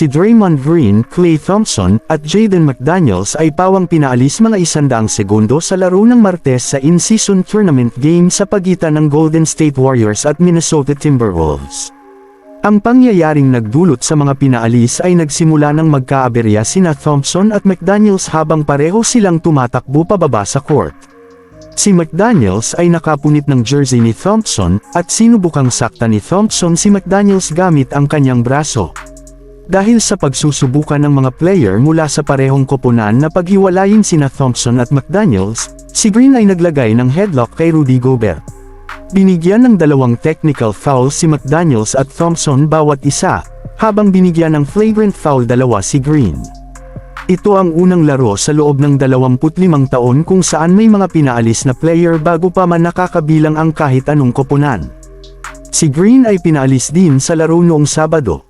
Si Draymond Green, Klay Thompson, at Jaden McDaniels ay pawang pinaalis mga isandaang segundo sa laro ng Martes sa in-season tournament game sa pagitan ng Golden State Warriors at Minnesota Timberwolves. Ang pangyayaring nagdulot sa mga pinaalis ay nagsimula ng magkaaberya sina Thompson at McDaniels habang pareho silang tumatakbo pababa sa court. Si McDaniels ay nakapunit ng jersey ni Thompson at sinubukang sakta ni Thompson si McDaniels gamit ang kanyang braso. Dahil sa pagsusubukan ng mga player mula sa parehong koponan na paghiwalayin sina Thompson at McDaniels, si Green ay naglagay ng headlock kay Rudy Gobert. Binigyan ng dalawang technical foul si McDaniels at Thompson bawat isa, habang binigyan ng flagrant foul dalawa si Green. Ito ang unang laro sa loob ng 25 taon kung saan may mga pinaalis na player bago pa man nakakabilang ang kahit anong koponan. Si Green ay pinaalis din sa laro noong Sabado,